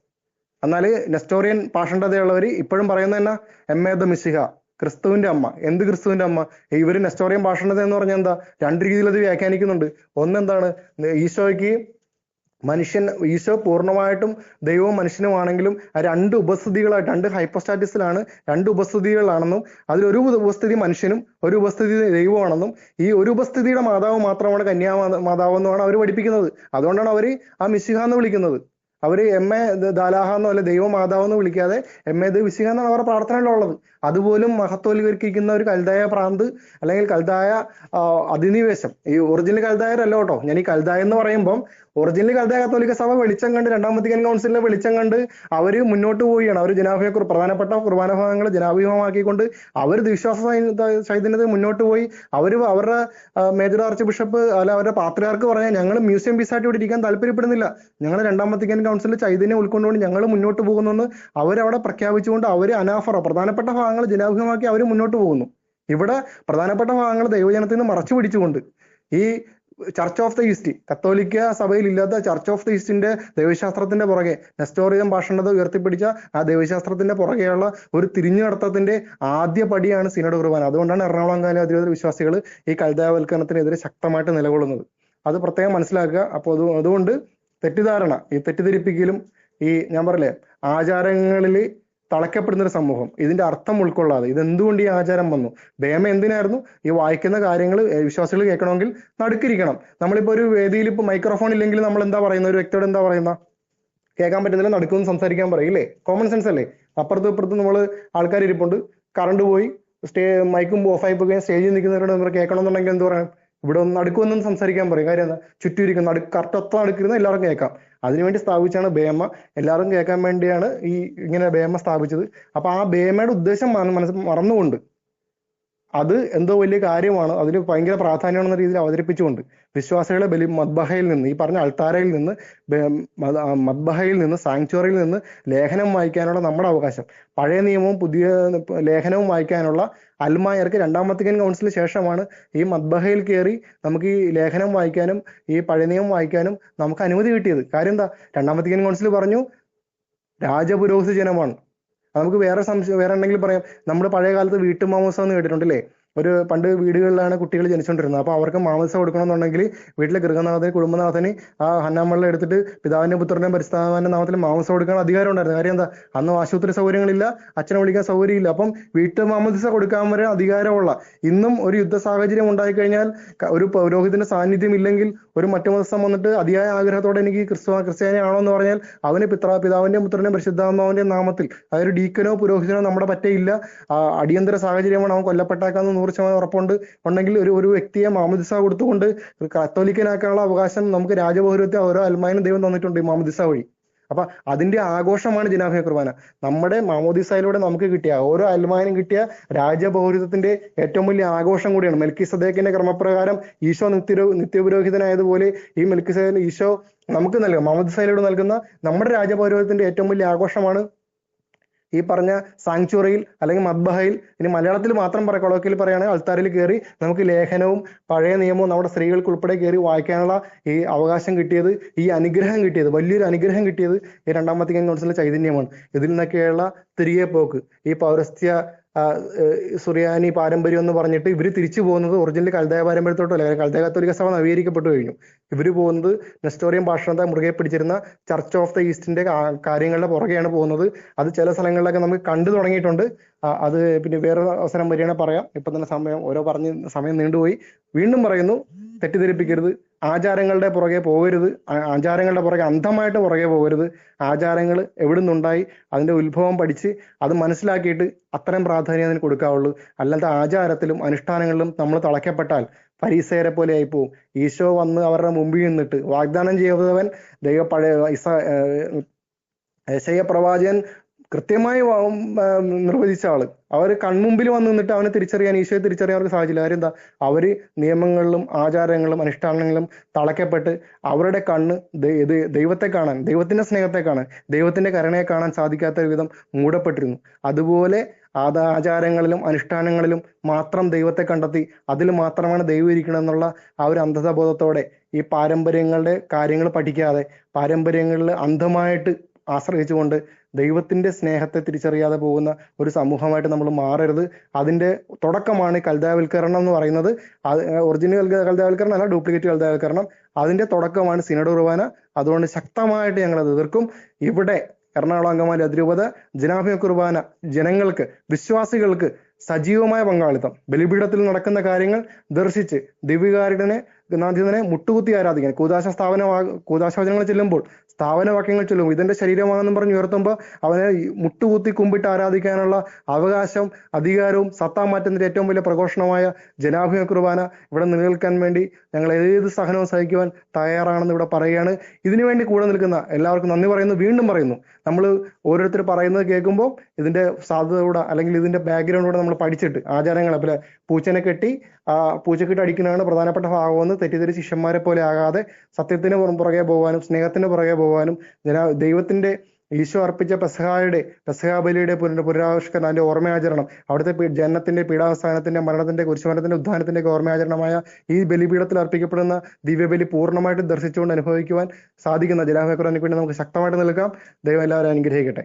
എന്നാൽ നെസ്റ്റോറിയൻ പാഷണ്ഡതയുള്ളവർ ഇപ്പോഴും പറയുന്നത് തന്നെ എം എ ദ മിസിഹ ക്രിസ്തുവിന്റെ അമ്മ. എന്ത് ക്രിസ്തുവിന്റെ അമ്മ? ഇവർ നെസ്റ്റോറിയൻ ഭാഷണത എന്ന് പറഞ്ഞാൽ എന്താ? രണ്ട് രീതിയിൽ അത് വ്യാഖ്യാനിക്കുന്നുണ്ട്. ഒന്നെന്താണ്? ഈശോയ്ക്ക് മനുഷ്യൻ ഈശോ പൂർണമായിട്ടും ദൈവവും മനുഷ്യനുമാണെങ്കിലും രണ്ട് ഉപസ്ഥിതികളായിട്ട് രണ്ട് ഹൈപ്പോസ്റ്റാറ്റിസിലാണ് രണ്ട് ഉപസ്ഥിതികളാണെന്നും അതിൽ ഒരു ഉപസ്ഥിതി മനുഷ്യനും ഒരു ഉപസ്ഥിതി ദൈവമാണെന്നും ഈ ഒരു ഉപസ്ഥിതിയുടെ മാതാവ് മാത്രമാണ് കന്യാ മാതാവ് എന്നുമാണ് അവർ പഠിപ്പിക്കുന്നത്. അതുകൊണ്ടാണ് അവർ ആ മിശിഹ എന്ന് വിളിക്കുന്നത്. അവർ എം എ ദാലാഹ എന്നോ അല്ലെ ദൈവ മാതാവ് എന്ന് വിളിക്കാതെ എം എ വിശിക എന്നാണ് അവരുടെ പ്രാർത്ഥനയിലുള്ളത്. അതുപോലും മഹത്വവൽക്കരിക്കുന്ന ഒരു കൽതായ പ്രാന്ത് അല്ലെങ്കിൽ കൽതായ അധിനിവേശം. ഈ ഒറിജിനൽ കൽതായരല്ല കേട്ടോ. ഞാൻ ഈ കൽതായ എന്ന് പറയുമ്പം ഒറിജിനൽ കൽതായ കത്തോലിക്ക സഭ വെളിച്ചം കണ്ട് രണ്ടാം വത്തിക്കൻ കൗൺസിലിലെ വെളിച്ചം കണ്ട് അവർ മുന്നോട്ട് പോവുകയാണ്. അവർ ജനാഭിയ പ്രധാനപ്പെട്ട കുർബാന ഭാഗങ്ങൾ ജനാഭിമുഖമാക്കിക്കൊണ്ട് അവർ വിശ്വാസ ചൈതന്യത്തിൽ മുന്നോട്ട് പോയി അവർ അവരുടെ മേജർ ആർച്ച് ബിഷപ്പ് അല്ല അവരുടെ പാത്രയാർക്ക് പറഞ്ഞാൽ ഞങ്ങൾ മ്യൂസിയം പീസായിട്ട് ഇവിടെ ഇരിക്കാൻ താല്പര്യപ്പെടുന്നില്ല. ഞങ്ങൾ രണ്ടാം വത്തിക്കൻ കൗൺസിലിൽ ചൈതന്യം ഉൾക്കൊണ്ടുകൊണ്ട് ഞങ്ങൾ മുന്നോട്ട് പോകുന്നെന്ന് അവരവിടെ പ്രഖ്യാപിച്ചുകൊണ്ട് അവർ അനാഫറ പ്രധാനപ്പെട്ട ജനാഭിമുഖമാക്കി അവർ മുന്നോട്ട് പോകുന്നു. ഇവിടെ പ്രധാനപ്പെട്ട ഭാഗങ്ങൾ ദൈവജനത്തിൽ നിന്ന് മറച്ചു പിടിച്ചുകൊണ്ട് ഈ ചർച്ച് ഓഫ് ദ ഈസ്റ്റ് കത്തോലിക്ക സഭയിൽ ഇല്ലാത്ത ചർച്ച് ഓഫ് ദ ഈസ്റ്റിന്റെ ദൈവശാസ്ത്രത്തിന്റെ പുറകെ നെസ്റ്റോറിയം ഭാഷണത ഉയർത്തിപ്പിടിച്ച ആ ദൈവശാസ്ത്രത്തിന്റെ പുറകെയുള്ള ഒരു തിരിഞ്ഞു നടത്തത്തിന്റെ ആദ്യ പടിയാണ് സിനഡ് കുർബാന. അതുകൊണ്ടാണ് എറണാകുളം കാല അധികൃതർ വിശ്വാസികൾ ഈ കൽതാവൽക്കരണത്തിനെതിരെ ശക്തമായിട്ട് നിലകൊള്ളുന്നത്. അത് പ്രത്യേകം മനസ്സിലാക്കുക. അപ്പോൾ അത് അതുകൊണ്ട് തെറ്റിദ്ധാരണ ഈ തെറ്റിദ്ധരിപ്പിക്കലും ഈ ഞാൻ പറയലേ ആചാരങ്ങളിൽ തളയ്ക്കപ്പെടുന്ന ഒരു സമൂഹം. ഇതിന്റെ അർത്ഥം ഉൾക്കൊള്ളാതെ ഇത് എന്തുകൊണ്ട് ഈ ആചാരം വന്നു? ഭേമ എന്തിനായിരുന്നു? ഈ വായിക്കുന്ന കാര്യങ്ങൾ വിശ്വാസികൾ കേൾക്കണമെങ്കിൽ നടുക്കിരിക്കണം. നമ്മളിപ്പോ ഒരു വേദിയിൽ ഇപ്പൊ മൈക്രോഫോൺ ഇല്ലെങ്കിൽ നമ്മൾ എന്താ പറയുന്ന ഒരു വ്യക്തിയോട് എന്താ പറയുന്ന? കേൾക്കാൻ പറ്റുന്നില്ല നടുക്കൊന്ന് സംസാരിക്കാൻ പറയില്ലേ കോമൺ സെൻസ് അല്ലേ? അപ്പുറത്തും ഇപ്പുറത്തും നമ്മൾ ആൾക്കാർ ഇരിപ്പുണ്ട്. കറണ്ട് പോയി സ്റ്റേ മൈക്കും ഓഫ് ആയി പോയി സ്റ്റേജിൽ നിൽക്കുന്നവരോട് നമ്മൾ കേൾക്കണമെന്നുണ്ടെങ്കിൽ എന്ത് പറയാം? ഇവിടെ ഒന്ന് നടുക്കൊന്നും സംസാരിക്കാൻ പറയും. കാര്യം എന്താ? ചുറ്റും ഇരിക്കുന്ന നടുക്ക് കറക്റ്റ് ഒത്ത നടുക്കിരുന്ന എല്ലാവരും കേൾക്കാം. അതിനുവേണ്ടി സ്ഥാപിച്ചാണ് ബേമ. എല്ലാവരും കേൾക്കാൻ വേണ്ടിയാണ് ഈ ഇങ്ങനെ ബേമ സ്ഥാപിച്ചത്. അപ്പൊ ആ ബേമയുടെ ഉദ്ദേശം മന- മനസ്സ് മറന്നുകൊണ്ട് അത് എന്തോ വലിയ കാര്യമാണ്. അതിന് ഭയങ്കര പ്രാധാന്യമാണെന്ന രീതിയിൽ അവതരിപ്പിച്ചുകൊണ്ട് വിശ്വാസികളെ ബലി മദ്ബഹയിൽ നിന്ന് ഈ പറഞ്ഞ അൾത്താരയിൽ നിന്ന് മദ്ബഹയിൽ നിന്ന് സാങ്ച്വറിയിൽ നിന്ന് ലേഖനം വായിക്കാനുള്ള നമ്മുടെ അവകാശം. പഴയ നിയമവും പുതിയ ലേഖനവും വായിക്കാനുള്ള അൽമായർക്ക് രണ്ടാമത്തെ വത്തിക്കൻ കൗൺസിലിന് ശേഷമാണ് ഈ മദ്ബഹയിൽ കയറി നമുക്ക് ഈ ലേഖനം വായിക്കാനും ഈ പഴയ വായിക്കാനും നമുക്ക് അനുമതി കിട്ടിയത്. കാര്യം എന്താ? രണ്ടാമത്തെ വത്തിക്കൻ കൗൺസിൽ പറഞ്ഞു രാജപുരോഹിത ജനമാണ്. നമുക്ക് വേറെ സംശയം വേറെ എന്തെങ്കിലും പറയാം. നമ്മുടെ പഴയ കാലത്ത് വീട്ടുമാമോസം എന്ന് കേട്ടിട്ടുണ്ടല്ലേ ഒരു പണ്ട് വീടുകളിലാണ് കുട്ടികൾ ജനിച്ചുകൊണ്ടിരുന്നത് അപ്പോൾ അവർക്ക് മാമോസ കൊടുക്കണമെന്നുണ്ടെങ്കിൽ വീട്ടിലെ ഗൃഹനാഥന് കുടുംബനാഥന് ആ ഹന്നാമള്ളം എടുത്തിട്ട് പിതാവിന്റെ പുത്രന്റെ പരിസ്ഥാനന്റെ നാമത്തിൽ മാംസം കൊടുക്കാൻ അധികാരം ഉണ്ടായിരുന്നു. കാര്യം എന്താ? അന്ന് ആശുപത്രി സൗകര്യങ്ങളില്ല അച്ഛനെ വിളിക്കാൻ സൗകര്യമില്ല. അപ്പം വീട്ടിൽ മാമസ കൊടുക്കാൻ വരെ അധികാരമുള്ള ഇന്നും ഒരു യുദ്ധ സാഹചര്യം ഉണ്ടായിക്കഴിഞ്ഞാൽ ഒരു പൗരോഹിതന്റെ സാന്നിധ്യം ഇല്ലെങ്കിൽ ഒരു മറ്റു മതസ്ഥം വന്നിട്ട് അതിയായ ആഗ്രഹത്തോടെ എനിക്ക് ക്രിസ്തു ക്രിസ്ത്യാനിയാണോ എന്ന് പറഞ്ഞാൽ അവന് പിത്ര പിതാവിന്റെയും പുത്രന്റെയും പരിശുദ്ധാത്മാവിന്റെയും നാമത്തിൽ. അതൊരു ഡീക്കനോ പുരോഹിതനോ നമ്മുടെ പറ്റയില്ല അടിയന്തര സാഹചര്യമാണ് അവൻ കൊല്ലപ്പെട്ടേക്കാന്ന് നൂറ് ശതമാനം ഉറപ്പുണ്ട്. ഉണ്ടെങ്കിൽ ഒരു ഒരു വ്യക്തിയെ മാമദിസ കൊടുത്തുകൊണ്ട് കത്തോലിക്കനാക്കാനുള്ള അവകാശം നമുക്ക് രാജപൗരത്വം ഓരോ അൽമാനും ദൈവം തന്നിട്ടുണ്ട് ഈ മാമദിസ വഴി. അപ്പൊ അതിന്റെ ആഘോഷമാണ് ജനാഭിയ കുർബാന. നമ്മുടെ മാമോദിസയിലൂടെ നമുക്ക് കിട്ടിയ ഓരോ അൽമാനും കിട്ടിയ രാജപൗരിതത്തിന്റെ ഏറ്റവും വലിയ ആഘോഷം കൂടിയാണ് മെൽക്കി സദേക്കിന്റെ ക്രമപ്രകാരം ഈശോ നിത്യ നിത്യപുരോഹിതനായതുപോലെ ഈ മെൽക്കി ഈശോ നമുക്ക് നൽകുക മാമോദിസയിലൂടെ നൽകുന്ന നമ്മുടെ രാജപൗരോഹിതത്തിന്റെ ഏറ്റവും വലിയ ആഘോഷമാണ് ഈ പറഞ്ഞ സാങ്ച്വറിയിൽ അല്ലെങ്കിൽ മദ്ബഹയിൽ ഇനി മലയാളത്തിൽ മാത്രം പറയാം കൊളോക്കിൽ പറയുകയാണെങ്കിൽ അൾത്താരിൽ കയറി നമുക്ക് ലേഖനവും പഴയ നിയമവും നമ്മുടെ സ്ത്രീകൾക്ക് ഉൾപ്പെടെ കയറി വായിക്കാനുള്ള ഈ അവകാശം കിട്ടിയത് ഈ അനുഗ്രഹം കിട്ടിയത് വലിയൊരു അനുഗ്രഹം കിട്ടിയത് ഈ രണ്ടാമത്തെ കൗൺസിലിന്റെ ചൈതന്യമാണ്. ഇതിൽ നിന്നൊക്കെയുള്ള തിരികെ പോക്ക് ഈ പൗരസ്ത്യ സുറിയാനി പാരമ്പര്യം എന്ന് പറഞ്ഞിട്ട് ഇവർ തിരിച്ചു പോകുന്നത് ഒറിജിനൽ കൽദായ പാരമ്പര്യത്തോട്ടല്ല. കൽദയ കത്തോലിക്ക സഭ നവീകരിക്കപ്പെട്ടു കഴിഞ്ഞു. ഇവർ പോകുന്നത് നെസ്റ്റോറിയൻ ഭാഷണത്തെ മുറുകെ പിടിച്ചിരുന്ന ചർച്ച് ഓഫ് ദ ഈസ്റ്റിന്റെ കാര്യങ്ങളുടെ പുറകെയാണ് പോകുന്നത്. അത് ചില സ്ഥലങ്ങളിലൊക്കെ നമുക്ക് കണ്ടു തുടങ്ങിയിട്ടുണ്ട്. അത് പിന്നെ വേറെ അവസരം വരികയാണെങ്കിൽ പറയാം. ഇപ്പൊ തന്നെ സമയം ഓരോ പറഞ്ഞ് സമയം നീണ്ടുപോയി. വീണ്ടും പറയുന്നു തെറ്റിദ്ധരിപ്പിക്കരുത്. ആചാരങ്ങളുടെ പുറകെ പോകരുത്. ആചാരങ്ങളുടെ പുറകെ അന്ധമായിട്ട് പുറകെ പോകരുത്. ആചാരങ്ങൾ എവിടെ നിന്നുണ്ടായി അതിന്റെ ഉത്ഭവം പഠിച്ച് അത് മനസ്സിലാക്കിയിട്ട് അത്തരം പ്രാധാന്യം അതിന് കൊടുക്കാവുള്ളൂ. അല്ലാതെ ആചാരത്തിലും അനുഷ്ഠാനങ്ങളിലും നമ്മൾ തളയ്ക്കപ്പെട്ടാൽ പരീസേരെ പോലെ ആയിപ്പോവും. പോവും ഈശോ വന്ന് അവരുടെ മുമ്പിൽ നിന്നിട്ട് വാഗ്ദാനം ചെയ്തവൻ ദൈവ പഴയ ഇസ ഏശയ പ്രവാചകൻ കൃത്യമായി നിർവചിച്ച ആൾ. അവർ കൺമുമ്പിൽ വന്ന് നിന്നിട്ട് അവനെ തിരിച്ചറിയാൻ ഈശോയെ തിരിച്ചറിയാൻ അവർക്ക് സാധിച്ചില്ല കാര്യം എന്താ? അവർ നിയമങ്ങളിലും ആചാരങ്ങളിലും അനുഷ്ഠാനങ്ങളിലും തളയ്ക്കപ്പെട്ട് അവരുടെ കണ്ണ് ദൈവത്തെ കാണാൻ ദൈവത്തിന്റെ സ്നേഹത്തെ കാണാൻ ദൈവത്തിന്റെ കരുണയെ കാണാൻ സാധിക്കാത്ത വിധം മൂടപ്പെട്ടിരുന്നു. അതുപോലെ അത് ആചാരങ്ങളിലും അനുഷ്ഠാനങ്ങളിലും മാത്രം ദൈവത്തെ കണ്ടെത്തി അതിൽ മാത്രമാണ് ദൈവം ഇരിക്കണം എന്നുള്ള ആ ഒരു അന്ധതബോധത്തോടെ ഈ പാരമ്പര്യങ്ങളുടെ കാര്യങ്ങൾ പഠിക്കാതെ പാരമ്പര്യങ്ങളിൽ അന്ധമായിട്ട് ആശ്രയിച്ചുകൊണ്ട് ദൈവത്തിന്റെ സ്നേഹത്തെ തിരിച്ചറിയാതെ പോകുന്ന ഒരു സമൂഹമായിട്ട് നമ്മൾ മാറരുത്. അതിന്റെ തുടക്കമാണ് കൽതാവൽക്കരണം എന്ന് പറയുന്നത്. ഒറിജിനൽ കൽതാവൽക്കരണം അല്ല ഡ്യൂപ്ലിക്കേറ്റ് കൽതാവൽക്കരണം അതിന്റെ തുടക്കമാണ് സിനഡ് കുർബാന. അതുകൊണ്ട് ശക്തമായിട്ട് ഞങ്ങൾ അത് എതിർക്കും. ഇവിടെ എറണാകുളം അങ്കമാലി അതിരൂപത ജനാഭിമ കുർബാന ജനങ്ങൾക്ക് വിശ്വാസികൾക്ക് സജീവമായ പങ്കാളിത്തം. ബലിപീഠത്തിൽ നടക്കുന്ന കാര്യങ്ങൾ ദർശിച്ച് ദിവ്യകാരുടനെ നാഥിതനെ മുട്ടുകുത്തി ആരാധിക്കാൻ. കൂതാശ സ്ഥാപന കൂതാശവചനങ്ങൾ ചെല്ലുമ്പോൾ സ്ഥാപനവാക്യങ്ങൾ ചൊല്ലും ഇതിന്റെ ശരീരമാണെന്നും പറഞ്ഞ് ഉയർത്തുമ്പോൾ അവനെ മുട്ടുകുത്തി കുമ്പിട്ട് ആരാധിക്കാനുള്ള അവകാശം അധികാരവും സത്താ മാറ്റത്തിന്റെ ഏറ്റവും വലിയ പ്രഘോഷണമായ ജനാഭിമ കുർബാന ഇവിടെ നിലനിൽക്കാൻ വേണ്ടി ഞങ്ങൾ ഏത് സഹനവും സഹിക്കുവാൻ തയ്യാറാണെന്ന് ഇവിടെ പറയുകയാണ്. ഇതിനുവേണ്ടി കൂടെ നിൽക്കുന്ന എല്ലാവർക്കും നന്ദി പറയുന്നു. വീണ്ടും പറയുന്നു. നമ്മൾ ഓരോരുത്തർ പറയുന്നത് കേൾക്കുമ്പോൾ ഇതിന്റെ സാധ്യത കൂടെ അല്ലെങ്കിൽ ഇതിന്റെ ബാക്ക്ഗ്രൗണ്ട് കൂടെ നമ്മൾ പഠിച്ചിട്ട് ആചാരങ്ങളെ പോലെ പൂച്ചനെ കെട്ടി ആ പൂച്ചക്കിട്ട് അടിക്കുന്നതാണ് പ്രധാനപ്പെട്ട ഭാഗമെന്ന് തെറ്റിദ്ധരിച്ച് ശിഷ്യന്മാരെ പോലെ ആകാതെ സത്യത്തിന് പുറം പുറകെ പോകാനും സ്നേഹത്തിന് പുറകെ പോകാനും ജന ദൈവത്തിന്റെ ഈശോ അർപ്പിച്ച പെസഹായുടെ പെസഹാബലിയുടെ പുനർ പുനരാവിഷ്കരണം അതിന്റെ ഓർമ്മയാചരണം അവിടുത്തെ ജനത്തിന്റെ ജനനത്തിന്റെ പീഡാവസാനത്തിന്റെ മരണത്തിന്റെ കുരിശുമരണത്തിന്റെ ഉദ്ധാനത്തിന്റെ ഓർമ്മയാചരണമായ ഈ ബലിപീഠത്തിൽ അർപ്പിക്കപ്പെടുന്ന ദിവ്യബലി പൂർണമായിട്ട് ദർശിച്ചുകൊണ്ട് അനുഭവിക്കുവാൻ സാധിക്കുന്ന ജലാഹക്കുറാനിക്ക് വേണ്ടി നമുക്ക് ശക്തമായിട്ട് നിൽക്കാം ദൈവം എല്ലാവരും അനുഗ്രഹിക്കട്ടെ.